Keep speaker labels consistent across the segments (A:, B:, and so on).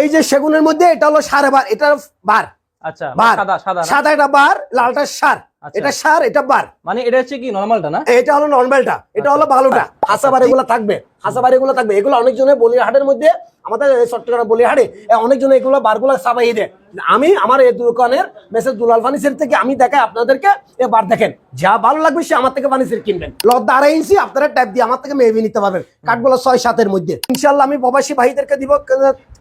A: এই যে সেগুনের মধ্যে এটা হলো সাড়ে বার এটা বার।
B: আচ্ছা
A: বার।
B: সাদা সাদা না?
A: সাদা এটা বার লালটা সার।
B: আচ্ছা।
A: এটা সার এটা বার।
B: মানে এটা হচ্ছে কি নরমালটা না?
A: এটা হলো নর্মালটা এটা হলো ভালোটা হাসাবার এগুলো থাকবে। হাসাবার এগুলো থাকবে। এগুলো অনেকজনে বলিহাটের মধ্যে আমাদের এই চট্টগ্রাম বলিহাটে অনেকজন এগুলো বারগুলো সাবাই দেয়। আমি আমার এই দোকানের মেসেজ দুলাল ফার্নিচার থেকে আমি দেখাই আপনাদেরকে বার দেখেন। যা ভালো লাগবে সে আমার থেকে ফার্নিচার কিনবেন। লদ্দা আড়াই ইঞ্চি আপনারা ট্যাপ দিয়ে আমার থেকে মেবি নিতে পারবেন। কাঠগুলো ছয় সাতের মধ্যে। ইনশাল্লাহ আমি প্রবাসী ভাইদেরকে দিব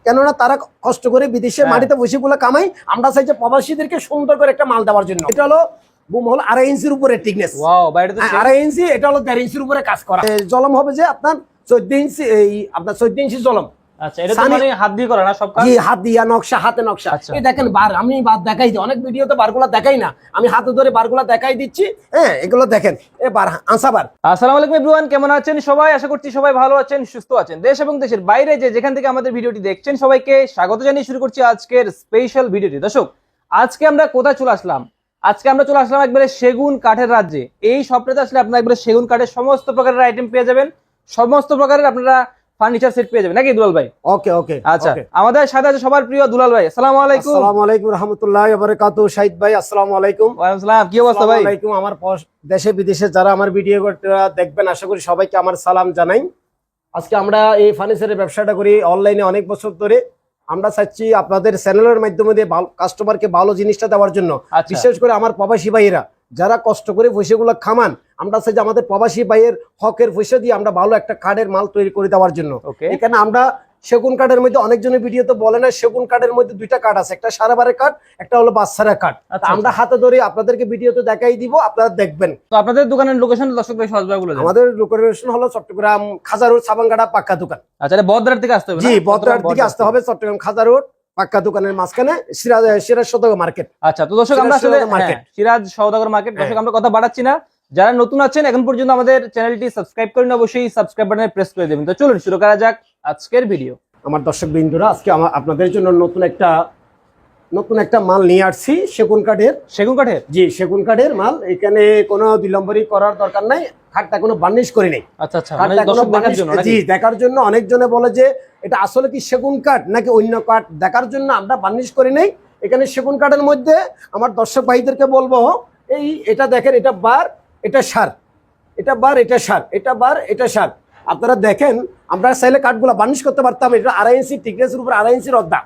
A: কেননা তারা কষ্ট করে বিদেশে
B: হ্যাঁ।
A: মাটিতে বসে গুলো কামাই আমরা চাই যে প্রবাসীদেরকে সুন্দর করে একটা মাল দেওয়ার জন্য। এটা হলো বুম হল আড়াই ইঞ্চির উপরে টিকনেস
B: তো
A: আড়াই ইঞ্চি এটা হলো দেড় ইঞ্চির উপরে কাজ করা। জলম হবে যে আপনার চোদ্দ ইঞ্চি এই আপনার চোদ্দ ইঞ্চি জলম।
B: আচ্ছা এটা তো
A: সানি-
B: মানে হাত দিয়ে করা না সব কাজ?
A: জি হাত দিয়া নকশা হাতে নকশা।
B: আচ্ছা।
A: এই দেখেন বার আমি বার দেখাই দিই। অনেক ভিডিওতে বারগুলা দেখাই না। আমি হাতে ধরে বারগুলা দেখাই দিচ্ছি। হ্যাঁ এগুলো দেখেন। এ বার আনসা বার।
B: আসসালামু আলাইকুম এভরিওয়ান কেমন আছেন সবাই? আশা করছি সবাই ভালো আছেন সুস্থ আছেন। দেশ এবং দেশের বাইরে যে যেখান থেকে আমাদের ভিডিওটি দেখছেন সবাইকে স্বাগত জানিয়ে শুরু করছি আজকের স্পেশাল ভিডিওটি দর্শক আজকে আমরা কোথায় চলে আসলাম? আজকে আমরা চলে আসলাম একবারে সেগুন কাঠের রাজ্যে। এই সপ্তাহে আসলে আপনারা একবারে সেগুন কাঠের সমস্ত প্রকারের আইটেম পেয়ে যাবেন। সমস্ত প্রকারের আপনারা ফার্নিচার সেট পেয়ে যাবেন নাকি দুলাল ভাই?
A: ওকে ওকে
B: আচ্ছা আমাদের সাথে আছে সবার প্রিয় দুলাল ভাই। আসসালামু আলাইকুম।
A: আসসালামু আলাইকুম রহমতুল্লাহ বারাকাতু শাহিদ ভাই আসসালামু আলাইকুম।
B: ওয়ালাইকুম আসসালাম কি অবস্থা ভাই?
A: আলাইকুম আমার দেশে বিদেশে যারা আমার ভিডিও দেখবেন আশা করি সবাইকে আমার সালাম জানাই। আজকে আমরা এই ফার্নিচারের ব্যবসাটা করি অনলাইনে অনেক বছর ধরে। আমরা চাচ্ছি আপনাদের চ্যানেলের মাধ্যমে দিয়ে কাস্টমারকে ভালো জিনিসটা দেওয়ার জন্য।
B: আচ্ছা।
A: বিশেষ করে আমার প্রবাসী ভাইয়েরা যারা কষ্ট করে পয়সাগুলো খামান আমরা চাই যে আমাদের প্রবাসী ভাইয়ের হকের পয়সা দিয়ে আমরা ভালো একটা কার্ডের মাল তৈরি করে দেওয়ার জন্য। এখানে আমরা সেগুন কাঠের মধ্যে অনেকজনের ভিডিও তো বলে না সেগুন কাঠের মধ্যে দুইটা কাঠ আছে একটা সারাবারের কাঠ একটা হলো বাচ্চারা কাঠ
B: আচ্ছা,
A: আমরা হাতে ধরে আপনাদেরকে ভিডিওতে দেখাই দিব আপনারা দেখবেন।
B: তো আপনাদের দোকানের লোকেশন দর্শক ভাই সহজভাবে বলে
A: আমাদের লোকেশন হলো চট্টগ্রাম খাজারোড সাবাঙ্গাড়া পাক্কা দোকান।
B: আচ্ছা বদরার থেকে আসতে হবে
A: জি? বদরার দিকে আসতে হবে চট্টগ্রাম খাজারোড পাক্কা দোকানের মাঝখানে সিরাজ সিরাজ শতক মার্কেট
B: আচ্ছা তো দর্শক আমরা
A: সিরাজ
B: আসলে হ্যাঁ, সিরাজ সৌদাগর মার্কেট দর্শক আমরা কথা বাড়াচ্ছি না। যারা নতুন আছেন এখন পর্যন্ত আমাদের চ্যানেলটি সাবস্ক্রাইব করেন অবশ্যই সাবস্ক্রাইব বাটনে প্রেস করে দেবেন। তো চলুন শুরু করা যাক আজকের ভিডিও
A: আমার দর্শক বিন্দুরা আজকে আমার আপনাদের জন্য নতুন একটা নতুন একটা মাল নিয়ে আসছি সেগুন কাঠের।
B: সেগুন কাঠের?
A: জি সেগুন কাঠের মাল। এখানে কোনো বিলম্বরী করার দরকার নাই। খাটটা কোনো বার্নিশ করি নাই।
B: আচ্ছা আচ্ছা মানে দর্শক দেখার জন্য
A: জি দেখার জন্য অনেকজনে বলে যে এটা আসলে কি সেগুন কাঠ নাকি অন্য কাঠ? দেখার জন্য আমরা বার্নিশ করি নাই। এখানে সেগুন কাঠের মধ্যে আমার দর্শক ভাইদেরকে বলব এই এটা দেখেন এটা বার এটা সার। এটা বার এটা সার। এটা বার এটা সার। আপনারা দেখেন আমরা চাইলে কাঠগুলো বার্নিশ করতে পারতাম এটা আড়াই ইঞ্চি টিকনেসের উপরে আড়াই ইঞ্চির অদ্দা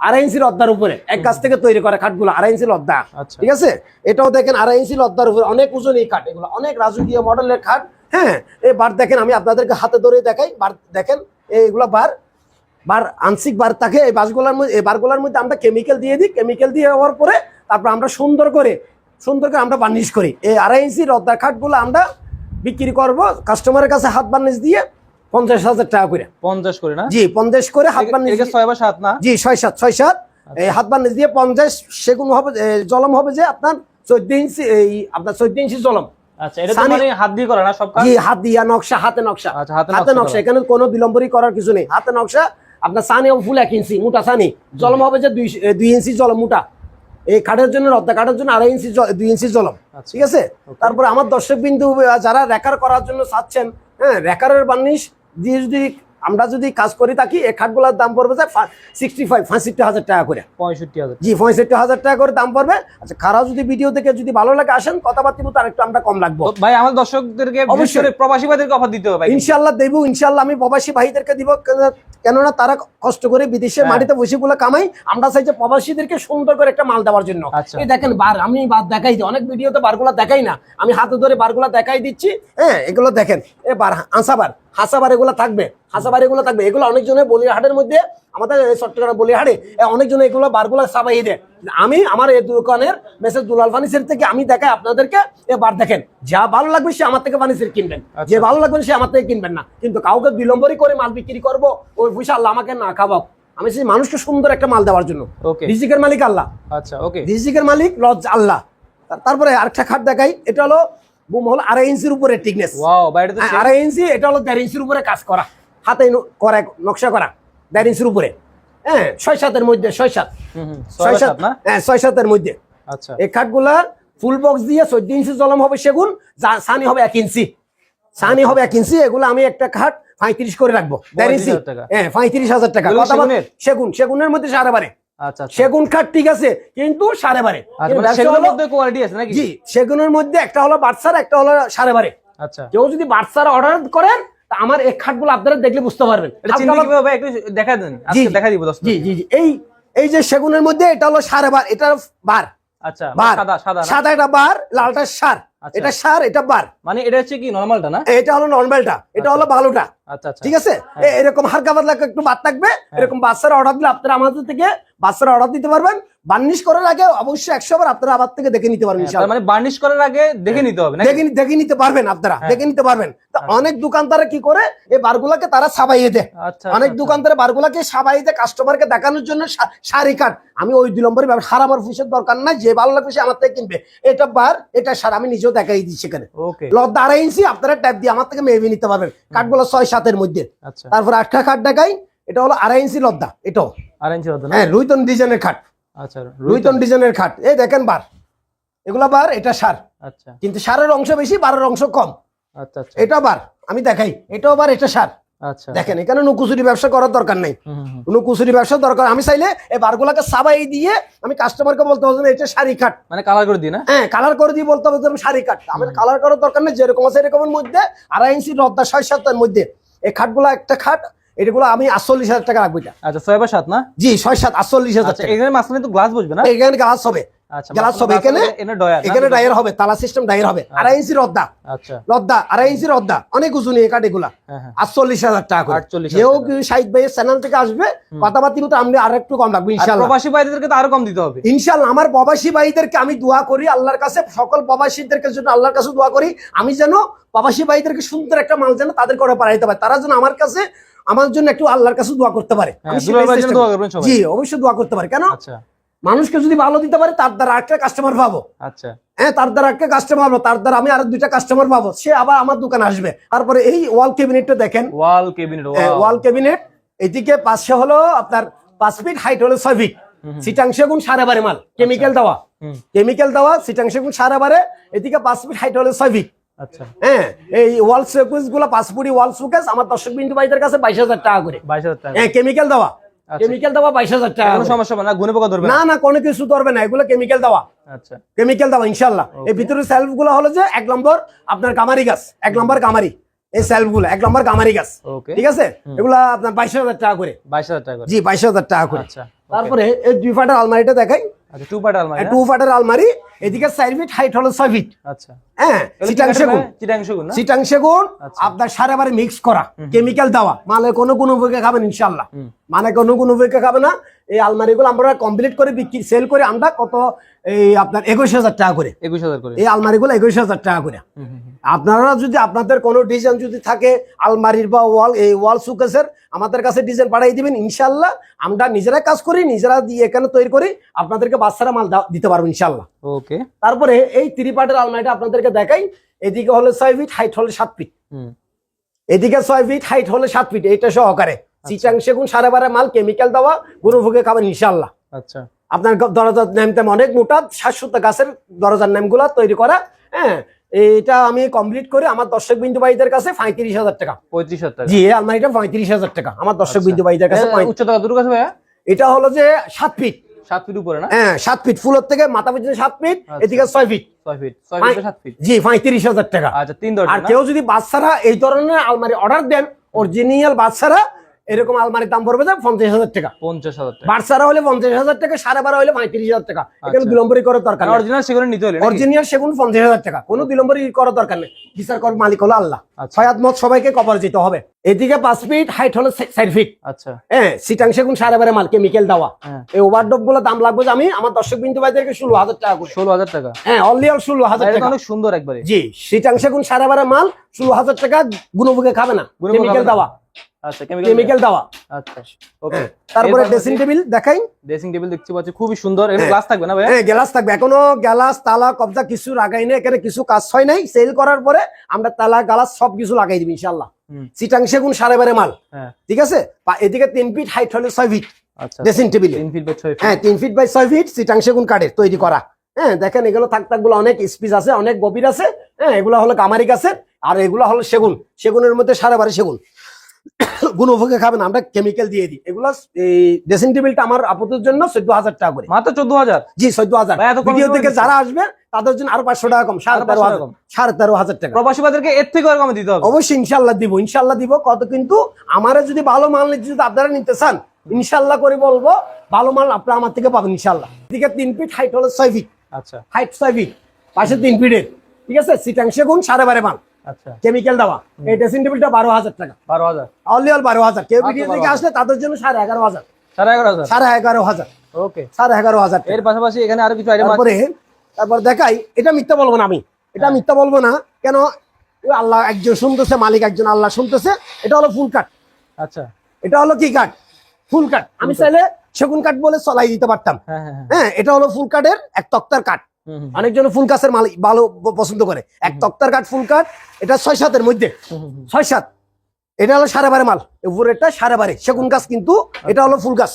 A: আড়াই ইঞ্চির অদ্দার উপরে এক গাছ থেকে তৈরি করা কাঠগুলো আড়াই ইঞ্চির অদ্দা
B: আচ্ছা।
A: ঠিক আছে? এটাও দেখেন আড়াই ইঞ্চি লদ্দার উপরে অনেক ওজন এই কাঠ। এগুলো অনেক রাজকীয় মডেলের খাট হ্যাঁ এই বার দেখেন আমি আপনাদেরকে হাতে ধরে দেখাই। বার দেখেন এইগুলো বার। বার আংশিক বার থাকে এই বাসগুলোর মধ্যে এই বারগুলোর মধ্যে আমরা কেমিক্যাল দিয়ে দিই। কেমিক্যাল দিয়ে হওয়ার পরে তারপর আমরা সুন্দর করে সুন্দর করে আমরা বার্নিশ করি। এই আড়াই ইঞ্চি রদ্দার খাটগুলো আমরা বিক্রি করব। কাস্টমারের কাছে হাত বার্নিশ দিয়ে পঞ্চাশ হাজার টাকা করে।
B: পঞ্চাশ করে না?
A: জি পঞ্চাশ করে হাত বার্নিশ
B: ছয় বা সাত না?
A: জি ছয় সাত ছয় সাত। এই হাত বান্ডিজ দিয়ে পঞ্চাশ সেগুন হবে জলম হবে যে আপনার চোদ্দ ইঞ্চি এই আপনার চোদ্দ ইঞ্চি জলম।
B: আচ্ছা মানে হাত দিয়ে করা না সব কাজ?
A: জি হাত দিয়া নকশা হাতে নকশা।
B: আচ্ছা হাতে
A: হাতে
B: নকশা
A: নকশা এখানে কোনো বিলম্বরী করার কিছু নেই। হাতে নকশা আপনার সানি ফুল এক ইঞ্চি মোটা সানি। জলম হবে যে দুই দুই ইঞ্চি জলম মোটা। এই কাঠের জন্য রদ্দা কাঠের জন্য আড়াই ইঞ্চি দুই ইঞ্চি জলম
B: আচ্ছা।
A: ঠিক আছে তারপরে আমার দর্শক বিন্দু যারা রেকার করার জন্য চাচ্ছেন হ্যাঁ রেকারের বার্নিশ দিয়ে যদি আমরা যদি কাজ করি থাকি এই খাটগুলোর দাম পড়বে যে সিক্সটি ফাইভ পঁয়ষট্টি হাজার টাকা করে।
B: পঁয়ষট্টি হাজার।
A: জি পঁয়ষট্টি হাজার টাকা করে দাম পড়বে। আচ্ছা খারাপ যদি ভিডিও দেখে যদি ভালো লাগে আসেন কথাবার্তা মতো আরেকটু আমরা কম লাগবো
B: ভাই আমার দর্শকদেরকে
A: অবশ্যই।
B: প্রবাসী ভাইদেরকে অফার দিতে হবে
A: ইনশাল্লাহ দেবো ইনশাল্লাহ আমি প্রবাসী ভাইদেরকে দিব। কেন- কেননা তারা কষ্ট করে বিদেশে
B: হ্যাঁ।
A: মাটিতে বসে গুলো কামাই। আমরা চাই যে প্রবাসীদেরকে সুন্দর করে একটা মাল দেওয়ার জন্য।
B: আচ্ছা।
A: এই দেখেন বার আমি বার দেখাই দিই। অনেক ভিডিওতে বারগুলা দেখাই না। আমি হাতে ধরে বারগুলা দেখাই দিচ্ছি। হ্যাঁ এগুলো দেখেন। এ বার হাসাবার হাসাবার এগুলো থাকবে হাসাবার এগুলো থাকবে। এগুলো অনেকজনে বলিহাটের মধ্যে আমাদের চট্টগ্রাম বলিহাটে অনেকজন এগুলো বারগুলো সাবাই দেয়। আমি আমার এই দোকানের মেসেজ দুলাল ফার্নিচার থেকে আমি দেখাই আপনাদেরকে এ বার দেখেন যা ভালো লাগবে সে আমার থেকে ফার্নিচার কিনবেন।
B: আচ্ছা।
A: যে ভালো লাগবে সে আমার থেকে কিনবেন না। কিন্তু কাউকে বিলম্বরই করে মাল বিক্রি করব ওই পয়সা আল্লাহ আমাকে না খাওয়াও আমি সেই মানুষকে সুন্দর একটা মাল দেওয়ার জন্য।
B: ওকে।
A: রিজিকের মালিক আল্লাহ।
B: আচ্ছা ওকে।
A: রিজিকের মালিক লজ আল্লাহ। তারপরে আরেকটা খাট দেখাই এটা হলো বুম হলো আড়াই ইঞ্চির উপরে টিকনেস আড়াই ইঞ্চি এটা হলো দেড় ইঞ্চির উপরে কাজ করা। হাতে করা নকশা করা দেড় ইঞ্চির উপরে। হ্যাঁ ছয় সাতের মধ্যে ছয় সাত।
B: ছয়
A: সাত হ্যাঁ ছয় সাতের মধ্যে।
B: আচ্ছা।
A: এই কাঠগুলার ফুল বক্স দিয়ে চোদ্দ ইঞ্চি জলম হবে সেগুন সানি হবে এক ইঞ্চি। সানি হবে এক ইঞ্চি এগুলো আমি একটা খাট পঁয়ত্রিশ করে রাখব। দেড় ইঞ্চি। হ্যাঁ পঁয়ত্রিশ হাজার টাকা? সেগুন সেগুনের মধ্যে সারা বারে
B: আচ্ছা আচ্ছা
A: সেগুন খাট ঠিক আছে কিন্তু সাড়ে বারে।
B: আচ্ছা মানে
A: সেগুনের মধ্যে একটা হলো বাটসার একটা হলো সাড়ে বারে।
B: আচ্ছা।
A: কেউ যদি বাটসার অর্ডার করেন আমার এই খাটগুলো আপনারা দেখলে বুঝতে পারবেন।
B: একটু দেখা দেন দেখা দিব
A: জি জি জি। এই এই যে সেগুনের মধ্যে এটা হলো সাড়ে বার এটা বার।
B: আচ্ছা সাদা সাদা
A: সাদা এটা বার লালটা সার।
B: আচ্ছা।
A: এটা সার এটা বার।
B: মানে এটা হচ্ছে কি নরমালটা না?
A: এটা হলো নর্মালটা এটা হলো ভালোটা।
B: আচ্ছা আচ্ছা।
A: ঠিক আছে? এরকম হালকা পাতলা একটু বাদ থাকবে
B: হ্যাঁ।
A: এরকম বাচ্চারা অর্ডার দিলে আপনারা আমাদের থেকে বাচ্চারা অর্ডার দিতে পারবেন। বার্নিশ করার আগে অবশ্যই একশো বার আপনারা আবার থেকে দেখে নিতে পারবেন
B: হ্যাঁ। মানে বার্নিশ করার আগে দেখে নিতে হবে
A: দেখে দেখে নিতে পারবেন আপনারা
B: হ্যাঁ।
A: দেখে নিতে পারবেন। তা অনেক দোকানদারা কি করে এই বারগুলাকে তারা সাবাইয়ে দেয়।
B: আচ্ছা
A: অনেক
B: আচ্ছা,
A: দোকানদারে বারগুলাকে সাবাই দেয় কাস্টমারকে দেখানোর জন্য শাড়ি কাট। আমি ওই দুই নম্বরের ব্যবসা সার আমার পয়সার দরকার নাই যে ভালো লাগবে সে আমার থেকে কিনবে। এটা বার এটা সার আমি নিজেও দেখাই দিই সেখানে। লদ্দা আড়াই ইঞ্চি আপনারা ট্যাপ দিয়ে আমার থেকে মেবি নিতে পারবেন। কাঠগুলো ছয় সাতের মধ্যে।
B: আচ্ছা।
A: তারপর আটটা খাট দেখাই এটা হলো আড়াই ইঞ্চি লদ্দা এটাও।
B: আর ইঞ্চি না?
A: হ্যাঁ রুইতন ডিজাইনের খাট
B: আচ্ছা
A: রুইতন ডিজাইনের খাট। এই দেখেন বার। এগুলা বার এটা সার।
B: আচ্ছা।
A: কিন্তু সারের অংশ বেশি বারের অংশ কম।
B: আচ্ছা আচ্ছা।
A: এটা বার আমি দেখাই। এটাও বার এটা সার।
B: আচ্ছা।
A: দেখেন এখানে নুকুচুরি ব্যবসা করার দরকার নাই। নুকুচুরি ব্যবসা দরকার। আমি চাইলে এই বারগুলাকে সাবাই দিয়ে আমি কাস্টমারকে বলতে হবে এটা শাড়ি কাট
B: মানে কালার করে দিই না?
A: হ্যাঁ কালার করে দিয়ে বলতে হবে শাড়ি কাট আমার কালার করার দরকার নেই যেরকম আছে এরকমের মধ্যে আড়াই ইঞ্চি রদ্দা ছয় সাতের মধ্যে। এই খাটগুলো একটা খাট এগুলো আমি আটচল্লিশ হাজার টাকা রাখব এটা।
B: আচ্ছা ছয় বা সাত না?
A: জি ছয় সাত আটচল্লিশ হাজার
B: আচ্ছা
A: টাকা।
B: এখানে মাঝখানে তো গ্লাস বসবে না?
A: এখানে গ্লাস হবে। গ্লাস হবে এখানে
B: এখানে ডয়ার না?
A: এখানে ডায়ের হবে। তালা সিস্টেম ডায়ের হবে। আড়াই ইঞ্চি রদ্দা রদ্দা আড়াই ইঞ্চি রদ্দা অনেক উঁচু নিয়ে কাঠ এগুলা আটচল্লিশ হাজার টাকা করে। যেও
B: টাকা।
A: ভাইয়ের চ্যানেল থেকে আসবে কথাবার্তি মতো আমি আর একটু কম রাখব
B: আর
A: ইনশাল্লাহ
B: প্রবাসী ভাইদেরকে তো আরও কম দিতে হবে।
A: ইনশাল্লাহ আমার প্রবাসী ভাইদেরকে আমি দোয়া করি আল্লাহর কাছে সকল প্রবাসীদেরকে জন্য আল্লাহর কাছে দোয়া করি আমি যেন প্রবাসী ভাইদেরকে সুন্দর একটা মাল যেন তাদের করে পাঠাইতে পারে। তারা যেন আমার কাছে আমার জন্য একটু আল্লাহর কাছে দোয়া করতে পারে।
B: হ্যাঁ।
A: জি অবশ্যই দোয়া করতে পারে। কেন?
B: আচ্ছা।
A: মানুষকে যদি ভালো দিতে পারে তার দ্বারা একটা কাস্টমার পাবো।
B: আচ্ছা।
A: হ্যাঁ তার দ্বারা একটা কাস্টমার পাবো তার দ্বারা আমি আরও দুইটা কাস্টমার পাবো। সে আবার আমার দোকানে আসবে। তারপরে এই ওয়াল ক্যাবিনেটটা দেখেন।
B: ওয়াল কেবিনেট
A: ওয়াল ক্যাবিনেট এদিকে পাশে হলো আপনার পাঁচ ফিট হাইট হলো ছয় ফিট সিটাংশে গুণ সাড়ে বারে মাল। কেমিক্যাল দেওয়া।
B: হুম।
A: কেমিক্যাল দেওয়া সিটাংশে গুণ সাড়ে বারে। এদিকে পাঁচ ফিট হাইট হলো ছয় ফিট
B: আচ্ছা।
A: হ্যাঁ এই ওয়াল শোকেসগুলো পাঁচ ওয়াল শোকেস আমার দর্শক বিন্দু ভাইদের কাছে বাইশ হাজার টাকা করে।
B: বাইশ হাজার টাকা।
A: হ্যাঁ কেমিক্যাল দেওয়া।
B: আচ্ছা।
A: কেমিক্যাল দেওয়া বাইশ হাজার টাকা
B: কোনো সমস্যা না? গুনে পোকা ধরবে না?
A: না না কোনো কিছু ধরবে না। এগুলো কেমিক্যাল দেওয়া।
B: আচ্ছা।
A: কেমিক্যাল দেওয়া ইনশাল্লাহ এই ভিতরে সেলফগুলো হলো যে এক নম্বর আপনার কামারি গাছ। এক নম্বর কামারি এই সেলফগুলো এক নম্বর কামারি গাছ। ঠিক আছে? এগুলা আপনার বাইশ হাজার টাকা করে।
B: বাইশ হাজার টাকা
A: জি বাইশ হাজার টাকা করে। তারপরে এই দুই ফাটের আলমারিটা দেখাই।
B: আচ্ছা টু পার্ট আলমারি
A: টু ফাটের আলমারি এদিকে চার ফিট হাইট হলো ছয় ফিট
B: আচ্ছা।
A: হ্যাঁ চিটাং সেগুন।
B: চিটাং সেগুন
A: চিটাং সেগুন
B: আচ্ছা।
A: আপনার সাড়ে বারে মিক্স করা কেমিক্যাল দেওয়া। মানে কোনো কোনো উপকে খাবেন মানে কোনো কোনো উপকে খাবে না। এই আলমারিগুলো আমরা কমপ্লিট করে বিক্রি সেল করে আমরা কত এই আপনার একুশ হাজার টাকা করে।
B: একুশ হাজার করে।
A: এই আলমারিগুলো একুশ হাজার টাকা করে। আপনারা যদি আপনাদের কোনো ডিজাইন যদি থাকে আলমারির বা ওয়াল এই ওয়াল সুকেসের আমাদের কাছে ডিজাইন পাঠিয়ে দিবেন ইনশাল্লাহ আমরা নিজেরা কাজ করি নিজেরা দিয়ে এখানে তৈরি করি আপনাদেরকে বাচ্চারা মাল দিতে পারব ইনশাল্লাহ
B: ওকে
A: তারপরে এই থ্রি পার্টের আলমারিটা আপনাদেরকে দেখাই। এদিকে হলো ছয় ফিট হাইট হলো সাত ফিট এদিকে ছয় ফিট হাইট হলো সাত ফিট এইটা সহকারে। চিচাং সেগুন সাড়ে বারে মাল কেমিক্যাল দেওয়া গরু ভুগে খাবেন ইনশাল্লাহ
B: আচ্ছা।
A: আপনার দরজার নেম তেম অনেক মোটা শাশ্বত গাছের দরজার নেমগুলা তৈরি করা হ্যাঁ? এটা আমি কমপ্লিট করে আমার দর্শক বিন্দু ভাইদের কাছে পঁয়ত্রিশ হাজার টাকা।
B: পঁয়ত্রিশ হাজার
A: জি আলমারিটা পঁয়ত্রিশ হাজার টাকা আমার দর্শক
B: আচ্ছা।
A: বিন্দু ভাইদের কাছে
B: উচ্চতা কতটুকু আছে ভাইয়া?
A: এটা হলো যে সাত ফিট
B: সাত ফিট উপরে না?
A: হ্যাঁ সাত ফিট ফুলের থেকে মাথা পর্যন্ত সাত ফিট
B: আচ্ছা।
A: এদিকে ছয় ফিট জি পঁয়ত্রিশ হাজার টাকা।
B: আচ্ছা তিন
A: আর কেউ যদি বাচ্চারা এই ধরনের আলমারি অর্ডার দেন অরিজিনাল বাচ্চারা এরকম আলমারির দাম পড়বে যে পঞ্চাশ হাজার টাকা।
B: পঞ্চাশ হাজার টাকা।
A: বাচ্চারা হলে পঞ্চাশ হাজার টাকা সাড়ে বারো হলে পঁয়ত্রিশ হাজার টাকা। এখানে
B: আচ্ছা।
A: বিলম্বরই করার দরকার
B: অরিজিনাল সেগুলো নিতে হলে
A: অরিজিনাল সেগুন পঞ্চাশ হাজার টাকা। কোনো বিলম্বরই করার দরকার নেই। বিচার কর মালিক হলো আল্লাহ।
B: আচ্ছা।
A: ছয়াত মত সবাইকে কভার যেতে হবে। এদিকে পাঁচ ফিট হাইট হলো চার ফিট
B: আচ্ছা।
A: হ্যাঁ সিটাং সেগুন সাড়ে বারে মাল কেমিক্যাল দেওয়া।
B: হ্যাঁ।
A: এই ওভারডোপগুলো দাম লাগবে যে আমি আমার দর্শক বিন্দু ভাইদেরকে ষোলো হাজার টাকা করে।
B: ষোলো হাজার টাকা?
A: হ্যাঁ অনলি অল ষোলো হাজার টাকা।
B: অনেক সুন্দর একবারে।
A: জি সিটাং সেগুন সাড়ে বারে মাল ষোলো হাজার টাকা গুণভোগে খাবে না। কেমিক্যাল দেওয়া।
B: আচ্ছা কেমিক্যাল
A: কেমিক্যাল দেওয়া।
B: আচ্ছা ওকে
A: হ্যাঁ। তারপরে ড্রেসিং টেবিল দেখাই।
B: ড্রেসিং টেবিল দেখতে পাচ্ছি খুবই সুন্দর। এখানে
A: হ্যাঁ।
B: গ্লাস থাকবে না ভাইয়া?
A: হ্যাঁ গ্যালাস থাকবে। এখনও গ্যালাস তালা কবজা কিছু লাগাই না এখানে কিছু কাজ হয় নাই। সেল করার পরে আমরা তালা গালাস সব কিছু লাগাই দিবি ইনশাল্লাহ সিটাং সেগুন সাড়ে বারে মাল।
B: হ্যাঁ।
A: ঠিক আছে? এদিকে তিন ফিট হাইট হলে ছয় ফিট
B: আচ্ছা।
A: ড্রেসিং টেবিলে
B: তিন ফিট বাই ছয়
A: হ্যাঁ তিন ফিট বাই ছয় ফিট সিটাং সেগুন কাঠের তৈরি করা। হ্যাঁ দেখেন এগুলো থাক থাকগুলো অনেক স্পিস আছে অনেক গভীর আছে। হ্যাঁ এগুলো হলো কামারি গাছের আর এগুলো হলো সেগুন। সেগুনের মধ্যে সাড়ে বারে সেগুন। গুণভোগে খাবেন আমরা কেমিক্যাল দিয়ে দিই। এগুলো এই ড্রেসিং টেবিলটা আমার আপত্তির জন্য চোদ্দ হাজার টাকা করে।
B: মাত্র চোদ্দ হাজার?
A: জি চোদ্দ হাজার। ভিডিও থেকে যারা আসবে তাদের জন্য আরও পাঁচশো টাকা কম সাড়ে তেরো হাজার। সাড়ে তেরো হাজার টাকা।
B: এর থেকে কমে দিতে হবে।
A: অবশ্যই ইনশাল্লাহ দিব ইনশাল্লাহ দিব। কত কিন্তু আমারে যদি ভালো মাল নিতে যদি আপনারা নিতে চান ইনশাল্লাহ করে বলব ভালো মাল আপনারা আমার থেকে পাবেন ইনশাল্লাহ। এদিকে তিন ফিট হাইট হলো ছয় ফিট
B: আচ্ছা।
A: হাইট ছয় ফিট পাশে তিন ফিটের ঠিক আছে? সিটাংশে গুণ সাড়ে বারে মাল। কেমিক্যাল দেওয়া। এই ড্রেসিং টেবিলটা বারো হাজার টাকা।
B: বারো হাজার।
A: অনলি অল বারো হাজার। কেউ ভিডিও থেকে আসলে তাদের জন্য সাড়ে এগারো হাজার।
B: সাড়ে এগারো হাজার?
A: সাড়ে এগারো হাজার।
B: ওকে।
A: সাড়ে এগারো হাজার
B: এর পাশাপাশি এখানে আরও কিছু আইটেম
A: তারপরে তারপর দেখাই এটা মিথ্যা বলব না আমি। এটা মিথ্যা বলব না। কেন? আল্লাহ একজন শুনতেছে মালিক একজন আল্লাহ শুনতেছে। এটা হলো ফুল কাট
B: আচ্ছা।
A: এটা হলো কি কাঠ ফুল কাঠ আমি চাইলে সেগুন কাঠ বলে চলাই দিতে পারতাম।
B: হ্যাঁ হ্যাঁ হ্যাঁ।
A: হ্যাঁ এটা হলো ফুল কাঠের এক তক্তার কাঠ অনেকজন ফুল গাছের মাল ভালো পছন্দ করে। এক তক্তার কাঠ ফুল কাঠ এটা ছয় সাতের মধ্যে। ছয় সাত। এটা হলো সাড়ে বারে মাল। উপরেরটা সাড়ে বারে। সেগুন গাছ কিন্তু এটা হলো ফুল গাছ।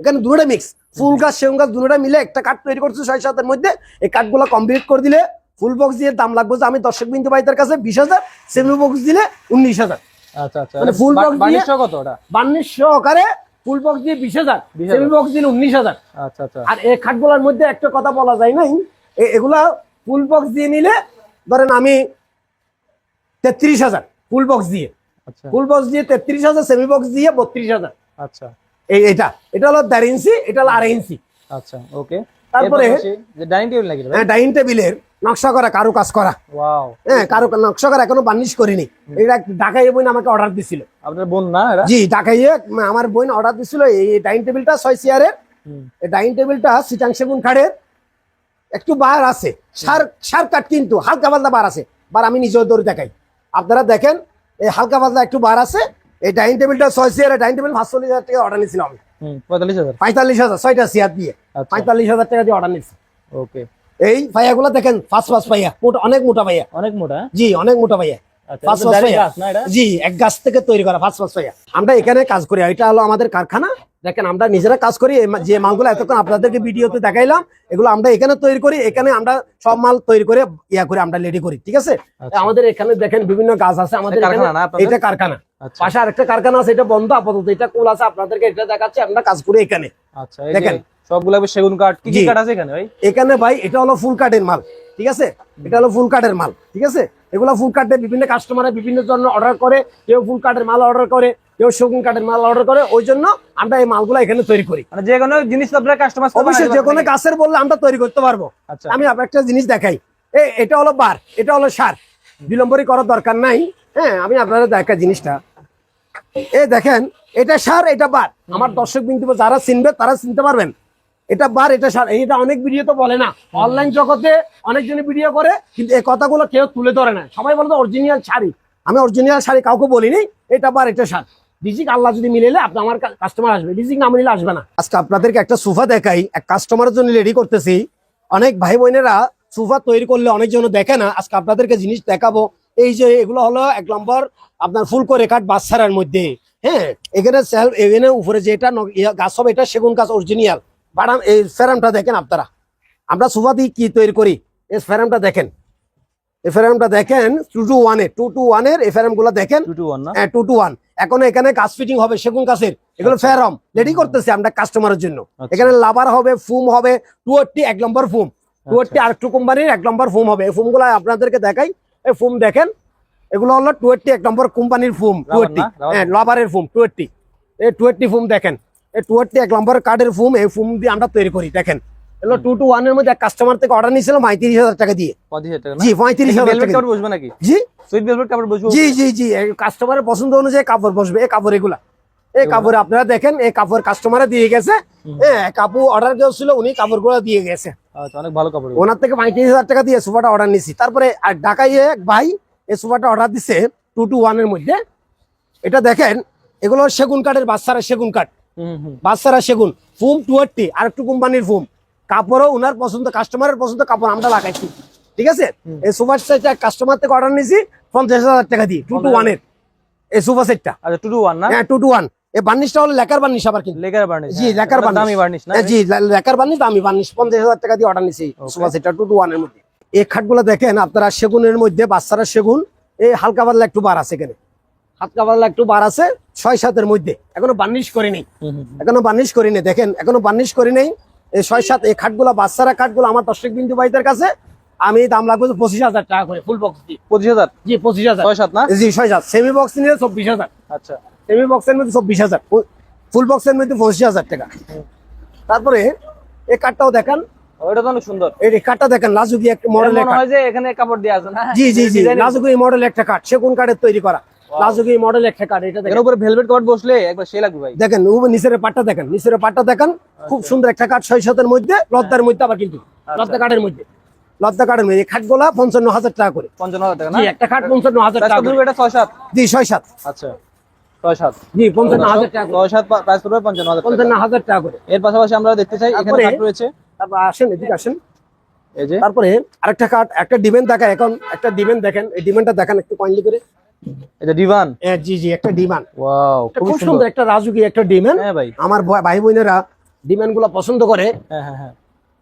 A: এখানে দুটোটা মিক্স ফুল গাছ সেগুন গাছ দুটোটা মিলে একটা কাঠ তৈরি করছে ছয় সাতের মধ্যে। এই কাঠগুলো কমপ্লিট করে দিলে ফুল বক্স দিয়ে দাম লাগবে যে আমি দর্শক বিন্দু ভাইদের কাছে বিশ হাজার সেমি বক্স দিলে উনিশ হাজার।
B: আচ্ছা আচ্ছা।
A: মানে full box দিয়ে-
B: কত
A: বান্নিশ সহকারে ফুল বক্স দিয়ে বিশ হাজার সেমি বক্স দিলে উনিশ হাজার।
B: আচ্ছা আচ্ছা।
A: আর এই খাটগুলোর মধ্যে একটা কথা বলা যায় নাই এগুলা ফুল বক্স দিয়ে নিলে ধরেন আমি তেত্রিশ হাজার ফুল বক্স দিয়ে।
B: আচ্ছা।
A: ফুল বক্স দিয়ে তেত্রিশ হাজার সেমি বক্স দিয়ে বত্রিশ হাজার।
B: আচ্ছা।
A: এই এটা এটা হলো দেড় ইঞ্চি এটা হলো আড়াই ইঞ্চি।
B: আচ্ছা ওকে।
A: তারপরে-
B: ডাইনিং টেবিল নাকি
A: হ্যাঁ ডাইনিং টেবিলের নকশা করা কারও কাজ করা।
B: ওয়াও।
A: হ্যাঁ কারও নকশা করা এখনও বার্নিশ করিনি। এটা ঢাকাই বোন আমাকে অর্ডার দিছিল।
B: আপনার বোন না
A: জি ঢাকাইয়ে আমার বোন অর্ডার দিছিল এই ডাইনিং টেবিলটা ছয় চেয়ারের এই ডাইনিং টেবিলটা সিটাং সেগুন খাড়ের। একটু বার আছে। সার সার কাট কিন্তু হালকা পাতলা বার আছে। বার আমি নিজেও দৌড়ে দেখাই। আপনারা দেখেন এই হালকা পাতলা একটু বার আছে। এই ডাইনিং টেবিলটা ছয় সিয়ার ডাইনিং টেবিল পাঁচচল্লিশ হাজার টাকা অর্ডার নিয়েছিলাম আমি।
B: পঁয়তাল্লিশ হাজার।
A: পঁয়তাল্লিশ হাজার ছয়টা চেয়ার দিয়ে।
B: আচ্ছা।
A: পঁয়তাল্লিশ হাজার টাকা দিয়ে অর্ডার নিয়েছি।
B: ওকে
A: এই পাইয়াগুলো দেখেন ফার্স্ট ফার্স্ট পাইয়া মোটা অনেক মোটা পাইয়া
B: অনেক মোটা?
A: জি অনেক মোটা পাইয়া
B: আচ্ছা
A: জি এক গাছ থেকে তৈরি করা আমরা এখানে কাজ করি এটা হলো আমাদের কারখানা। দেখেন আমরা নিজেরা কাজ করি যে মালগুলো এতক্ষণ আপনাদেরকে ভিডিওতে দেখাইলাম এগুলো আমরা এখানে তৈরি করি এখানে আমরা সব মাল তৈরি করে ইয়া করে আমরা রেডি করি ঠিক আছে?
B: আচ্ছা।
A: আমাদের এখানে দেখেন বিভিন্ন গাছ আছে আমাদের
B: এটা কারখানা আচ্ছা।
A: পাশে আরেকটা কারখানা আছে এটা বন্ধ আপাতত এটা কোল আছে আপনাদেরকে এটা দেখাচ্ছি আমরা কাজ করি এখানে।
B: আচ্ছা
A: দেখেন।
B: সবগুলো সেগুন কাঠ কি কি কাঠ আছে এখানে ভাই?
A: এখানে ভাই এটা হলো ফুল কাটের মাল ঠিক আছে? এটা হলো ফুল কাটের মাল ঠিক আছে? এগুলো ফুল বিভিন্ন কাস্টমারে বিভিন্ন জন্য অর্ডার করে কেউ ফুল মাল অর্ডার করে কেউ শগুন কাঠের মাল অর্ডার করে ওই জন্য আমরা এই মালগুলো এখানে তৈরি করি।
B: মানে যে কোনো জিনিস আপনারা কাস্টমার
A: অবশ্যই যে কোনো গাছের বললে আমরা তৈরি করতে পারব।
B: আচ্ছা।
A: আমি আপনার একটা জিনিস দেখাই। এ এটা হলো বার এটা হলো সার। বিলম্বরই করার দরকার নাই। হ্যাঁ আমি আপনারা দেখা জিনিসটা। এ দেখেন এটা সার এটা বার। আমার দর্শক বিন্দু যারা চিনবে তারা চিনতে পারবেন। এটা বার, এটা এটা অনেক ভিডিও তো বলে না। অনলাইন জগতে অনেকজনে ভিডিও করে, কিন্তু এই কথাগুলো কেউ তুলে ধরে না। সবাই বলে অরিজিনাল শাড়ি। আমি অরিজিনাল শাড়ি কাউকে বলিনি, এটা বার, এটা সার। রিজিক আল্লাহ যদি আপনি আমার কাস্টমার আসবে। রিজিক না মিলে আসবে না। আজকে আপনাদেরকে একটা সোফা দেখাই। এক কাস্টমারের জন্য রেডি করতেছি। অনেক ভাই বোনেরা সোফা তৈরি করলে অনেকজন দেখে না। আজকে আপনাদেরকে জিনিস দেখাবো। এই যে এগুলো হলো এক নম্বর আপনার ফুল করে কাঠ মধ্যে। হ্যাঁ এখানে উপরে যেটা গাছ হবে, এটা সেগুন গাছ অরিজিনাল বাড়াম এই ফেরামটা দেখেন আপনারা। আমরা সোফা দিয়ে কি তৈরি করি? এই ফেরামটা দেখেন। এই ফেরামটা দেখেন টু টু ওয়ানের টু টু ওয়ানের এই ফেরামগুলো দেখেন।
B: Two two one
A: two two one এখন এখানে গাছ ফিটিং হবে সেগুন কাছের। এগুলো ফেরম। রেডি করতেছি আমরা কাস্টমারের জন্য।
B: আচ্ছা।
A: এখানে লাভার হবে ফুম হবে টুয়ারটি এক নম্বর ফুম টুয়ারটি আরেকটু কোম্পানির এক নম্বর ফুম হবে। এই ফুমগুলো আপনাদেরকে দেখাই। এই ফুম দেখেন। এগুলো হলো টুয়েটটি এক নম্বর কোম্পানির ফুম টুয়েটটি হ্যাঁ লাভারের ফুম টুয়েটটি এই টুয়েটটি ফুম দেখেন। এই টুয়েটটি এক নম্বর কার্ডের ফুম এই ফুম দিয়ে আমরা তৈরি করি দেখেন। এগুলো টু টু ওয়ানের মধ্যে কাস্টমার থেকে অর্ডার নিয়েছিল পঁয়ত্রিশ হাজার টাকা দিয়ে।
B: পঁচিশ হাজার টাকা
A: জি পঁয়ত্রিশ হাজার টাকা
B: বসবে নাকি?
A: জি?
B: সুইট ভেলভেট কাপড় বসবে
A: জি জি জি কাস্টমারের পছন্দ অনুযায়ী কাপড় বসবে এই কাপড় এগুলা। এই কাপড় আপনারা দেখেন এই কাপড় কাস্টমারে দিয়ে গেছে। হ্যাঁ কাপড় অর্ডার দিয়েছিল উনি কাপড়গুলো দিয়ে গেছে।
B: আচ্ছা অনেক ভালো কাপড়।
A: ওনার থেকে পঁয়ত্রিশ হাজার টাকা দিয়ে সোফাটা অর্ডার নিছি তারপরে আর ঢাকায় এক ভাই এই সোফাটা অর্ডার দিছে টু টু ওয়ানের মধ্যে। এটা দেখেন এগুলো সেগুন কাঠের বাচ্চারা সেগুন কাঠ। বাচ্চারা সেগুন ফুম টুয়ারটি আর একটু কোম্পানির ফুম কাপড়ও পছন্দ কাস্টমারের পছন্দ কাপড় আমরা লাগাইছি। ঠিক আছে? এই সোফা সেটটা কাস্টমার থেকে অর্ডার নিছি পঞ্চাশ হাজার টাকা দিয়ে টু টু ওয়ানের এই সোফা সেটটা
B: আচ্ছা টু টু ওয়ান না?
A: হ্যাঁ টু টু ওয়ান এই বার্নিশটা হলো লেকার বার্নিশ আবার কিন্তু।
B: লেকার বার্নিশ
A: জি লেকার বার্নিশ।
B: দামি বার্নিশ না
A: হ্যাঁ, জি লেকার বার্নিশ দামি বার্নিশ পঞ্চাশ হাজার টাকা দিয়ে অর্ডার নিছি সোফা সেটটা টু টু ওয়ানের মধ্যে। এই খাটগুলো দেখেন আপনারা সেগুনের মধ্যে বাচ্চারা সেগুন এই হালকা পাতলা একটু বার আছে এখানে। একটু বার আছে ছয় সাতের মধ্যে। এখনও বার্নিশ করিনি। এখনও বার্নিশ করিনি দেখেন এখনও বার্নিশ করি নেই এই ছয় সাত এই খাটগুলো বাচ্চারা খাটগুলো আমার দর্শক বিন্দু ভাইদের কাছে আমি দাম লাগবে পঁচিশ হাজার টাকা করে ফুল বক্স দিয়ে।
B: পঁচিশ হাজার?
A: জি পঁচিশ হাজার।
B: ছয় সাত না?
A: জি ছয় সাত। সেমি বক্স নিলে চব্বিশ হাজার।
B: আচ্ছা।
A: সেমি বক্সের মধ্যে চব্বিশ হাজার। ফুল বক্সের মধ্যে পঁচিশ হাজার টাকা। তারপরে এই কাঠটাও দেখেন।
B: তো অনেক সুন্দর।
A: এই কাঠটা দেখেন লাজুকি একটা মডেল
B: যে এখানে কাপড় দেওয়া আছে
A: জি জি জি লাজুকি মডেল একটা কাঠ। সেগুন কাঠের তৈরি করা? লাজুকি মডেল একটা এটা দেখেন।
B: উপরে ভেলভেট বসলে একবার সে লাগবে ভাই।
A: দেখেন ও নিচের পাটটা দেখেন নিচের পাটটা দেখেন খুব সুন্দর একটা কাঠ ছয় সাতের মধ্যে লদ্দার মধ্যে আবার কিন্তু লদ্দা কাঠের মধ্যে। লদ্দা মধ্যে এই খাটগুলা পঞ্চান্ন হাজার টাকা করে।
B: পঞ্চান্ন হাজার টাকা না?
A: একটা খাট পঞ্চান্ন হাজার টাকা।
B: এটা ছয় সাত?
A: জি ছয় সাত।
B: আচ্ছা
A: জি পঞ্চান্ন হাজার টাকা
B: ছয় সাত প্রাইস পড়বে পঞ্চান্ন হাজার
A: পঞ্চান্ন হাজার টাকা করে।
B: এর পাশাপাশি আমরা দেখতে চাই এখানে কাঠ রয়েছে।
A: তারপর আসেন এদিকে আসেন।
B: এই যে।
A: তারপরে আরেকটা কাঠ একটা ডিমেন্ট দেখেন এখন একটা ডিমেন্ট দেখেন এই ডিমেন্টটা দেখেন একটু কয়েনলি করে।
B: এটা ডিমান
A: হ্যাঁ জি জি একটা ডিমান্ড
B: ওয়াও খুব সুন্দর।
A: একটা রাজুকি একটা ডিমান।
B: হ্যাঁ ভাই।
A: আমার ভাই বোনেরা ডিমান্ডগুলা পছন্দ করে।
B: হ্যাঁ হ্যাঁ হ্যাঁ।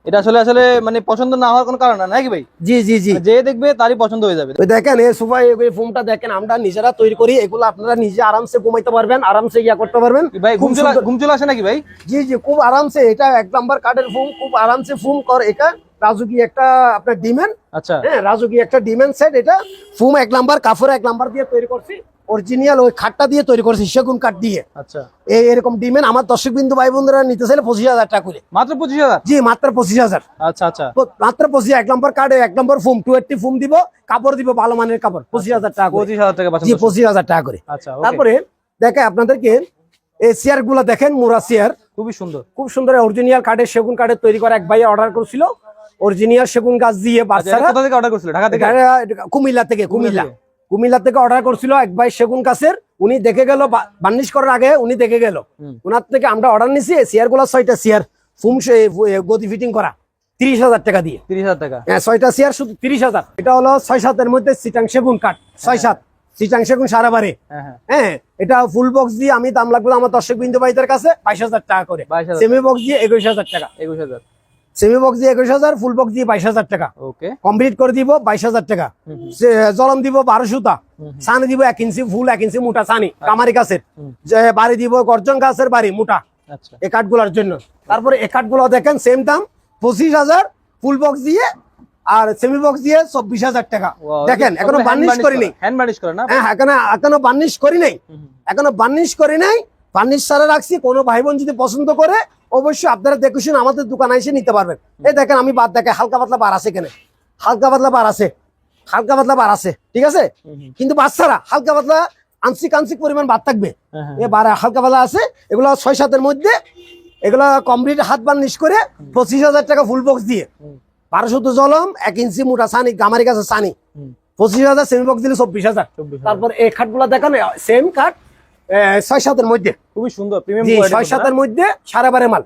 B: এটা আসলে আসলে মানে পছন্দ না হওয়ার কোনো কারণ না নাকি ভাই?
A: জি জি জি।
B: যে দেখবে তারই পছন্দ হয়ে যাবে।
A: দেখেন এই সোফা এই ফোমটা দেখেন আমরা নিজেরা তৈরি করি এগুলো আপনারা নিজে আরামসে ঘুমাইতে পারবেন আরামসে ইয়া করতে পারবেন।
B: ভাই ঘুম চলে ঘুম চলে আসে নাকি ভাই?
A: জি জি খুব আরামসে এটা এক নাম্বার কাঠের ফোম খুব আরামসে ফোম কর এটা। রাজুকি একটা আপনার ডিমেন্ট
B: আচ্ছা।
A: হ্যাঁ রাজুকি একটা ডিমেন্ট সেট এটা। ফোম এক নাম্বার কাপড় এক নাম্বার দিয়ে তৈরি করছি। অরিজিনাল ওই খাটটা দিয়ে তৈরি করছি সেগুন কাঠ দিয়ে।
B: আচ্ছা।
A: এই এরকম ডিমেন্ট আমার দর্শক বিন্দু ভাই বোনরা নিতে চাইলে পঁচিশ হাজার টাকা করে।
B: মাত্র পঁচিশ হাজার?
A: জি মাত্র পঁচিশ হাজার।
B: আচ্ছা আচ্ছা।
A: মাত্র পঁচিশ এক নম্বর কার্ডে এক number foam two eighty foam দিব কাপড় দিব ভালো মানের কাপড় পঁচিশ হাজার টাকা
B: পঁচিশ হাজার টাকা
A: জি পঁচিশ হাজার টাকা করে।
B: আচ্ছা
A: তারপরে দেখে আপনাদেরকে এই চেয়ারগুলা দেখেন মোরা চেয়ার।
B: খুবই সুন্দর।
A: খুব সুন্দর অরিজিনাল কাঠের সেগুন কাঠের তৈরি করা এক ভাই অর্ডার করেছিল। অরিজিনাল সেগুন গাছ দিয়ে
B: আচ্ছা,
A: বাচ্চারা
B: কোথা থেকে অর্ডার করছিল? ঢাকা থেকে?
A: কুমিল্লা থেকে কুমিল্লা। কুমিল্লা থেকে অর্ডার করছিল এক ভাই সেগুন গাছের উনি দেখে গেল বার্নিশ করার আগে উনি দেখে গেল। ওনার থেকে আমরা অর্ডার নিছি চেয়ারগুলা ছয়টা চেয়ার ফুম গদি ফিটিং করা। তিরিশ হাজার টাকা দিয়ে।
B: তিরিশ হাজার টাকা।
A: হ্যাঁ ছয়টা চেয়ার শুধু তিরিশ হাজার। এটা হলো ছয় সাতের মধ্যে সিটাং সেগুন কাঠ। ছয় সাত। সিটাং সেগুন সারাবারে
B: হ্যাঁ হ্যাঁ।
A: হ্যাঁ এটা ফুল বক্স দিয়ে আমি দাম লাগবে আমার দর্শক বিন্দু ভাইদের কাছে বাইশ হাজার টাকা করে। সেমি বক্স দিয়ে একুশ হাজার টাকা।
B: একুশ হাজার।
A: সেমি বক্স দিয়ে একুশ হাজার ফুল বক্স দিয়ে বাইশ হাজার টাকা।
B: ওকে
A: কমপ্লিট করে দিব বাইশ হাজার টাকা। জলম দিব বারোশোটা সানি দিব এক ইঞ্চি ফুল এক ইঞ্চি মোটা সানি কামারি গাছের। বাড়ি দিব গর্জন গাছের বাড়ি মোটা।
B: আচ্ছা।
A: কাঠগুলোর জন্য। তারপরে কাঠগুলো দেখেন সেম দাম পঁচিশ হাজার ফুল বক্স দিয়ে আর সেমি বক্স দিয়ে চব্বিশ হাজার টাকা। দেখেন এখনও বার্নিশ করি নাই।
B: হ্যান্ড বার্নিশ করে না?
A: হ্যাঁ এখনও এখনও বার্নিশ করি নাই। এখনও বার্নিশ করি নাই। বার্নিশ ছাড়া রাখছি কোনো ভাই বোন যদি পছন্দ করে অবশ্যই আপনারা দেখে শুনে আমাদের দোকানে এসে নিতে পারবেন। এই দেখেন আমি বাদ দেখে হালকা পাতলা বার আছে এখানে। হালকা পাতলা বার আছে। হালকা পাতলা বার আছে ঠিক আছে। কিন্তু বাচ্চারা হালকা পাতলা আংশিক আংশিক পরিমাণ বাদ থাকবে।
B: হ্যাঁ, হ্যাঁ।
A: এ বার হালকা পাতলা আছে এগুলো ছয় সাতের মধ্যে এগুলো কমপ্লিট হাত বার্নিশ করে পঁচিশ হাজার টাকা ফুল বক্স দিয়ে। বারোশো তো জলম এক ইঞ্চি মোটা সানি গামারি গাছের সানি। পঁচিশ হাজার সেমি বক্স দিলে চব্বিশ হাজার। তারপর এই খাটগুলো দেখেন সেম খাট এ, ছয় সাতের মধ্যে।
B: খুবই সুন্দর প্রিমিয়াম
A: ছয় সাতের মধ্যে সারা বারে মাল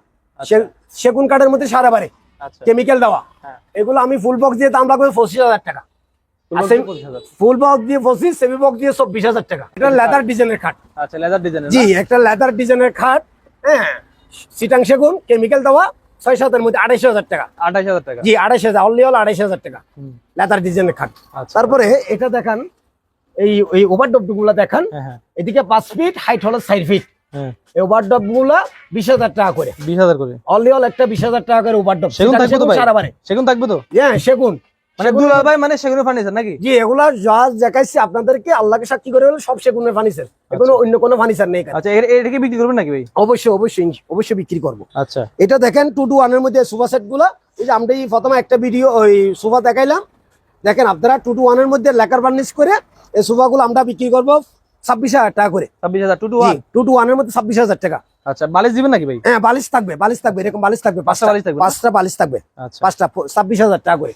A: সেগুন কাঠের মধ্যে সারা বারে
B: আচ্ছা।
A: কেমিক্যাল দেওয়া।
B: হ্যাঁ।
A: এগুলো আমি ফুল বক্স দিয়ে দাম রাখব পঁচিশ হাজার টাকা।
B: ফুল বক্স
A: সেম- দিয়ে পঁচিশ সেমি বক্স দিয়ে চব্বিশ হাজার টাকা। এটা লেদার ডিজাইনের খাট
B: আচ্ছা লেদার ডিজাইনের
A: জি একটা লেদার ডিজাইনের খাট হ্যাঁ। সিটাং সেগুন কেমিক্যাল দেওয়া ছয় সাতের মধ্যে আড়াইশ হাজার টাকা।
B: হাজার টাকা।
A: জি আড়াইশ হাজার অনলি আড়াইশ হাজার টাকা। লেদার ডিজাইনের খাট
B: আচ্ছা।
A: তারপরে এটা দেখান এই এই ওভারডপগুলা দেখান।
B: হ্যাঁ হ্যাঁ।
A: এদিকে পাঁচ ফিট হাইট হলো চার ফিট
B: হ্যাঁ।
A: এই ওভারডপগুলা বিশ হাজার টাকা করে।
B: বিশ হাজার করে।
A: অনলি একটা বিশ হাজার টাকা করে ওভারডপ
B: সেগুন থাকবে তো ভাই? সেগুন থাকবে তো?
A: হ্যাঁ সেগুন।
B: মানে ভাই মানে ফার্নিচার নাকি?
A: জি এগুলা যা দেখাইছি আপনাদেরকে আল্লাহকে সাক্ষী করে হলো সব সেগুনের ফার্নিচার এগুলো অন্য কোনো ফার্নিচার নেই এখানে।
B: আচ্ছা এর বিক্রি করবেন নাকি ভাই?
A: অবশ্যই অবশ্যই অবশ্যই বিক্রি করব।
B: আচ্ছা।
A: এটা দেখেন টু টু ওয়ানের মধ্যে সোফা সেটগুলা। এই যে আমরা এই প্রথমে একটা ভিডিও ওই সোফা দেখাইলাম। দেখেন আপনারা টু টু ওয়ানের মধ্যে লেকার বার্নিশ করে এই সোফা গুলো আমরা বিক্রি করব ছাব্বিশ হাজার টাকা করে।
B: ছাব্বিশ হাজার two two one
A: two two ওয়ানের মধ্যে ছাব্বিশ হাজার টাকা।
B: আচ্ছা বালিশ দিবেন নাকি ভাই?
A: হ্যাঁ বালিশ থাকবে বালিশ থাকবে এরকম বালিশ থাকবে
B: পাঁচটা বালিশ থাকবে না?
A: পাঁচটা বালিশ থাকবে
B: আচ্ছা।
A: পাঁচটা প- ছাব্বিশ হাজার টাকা করে।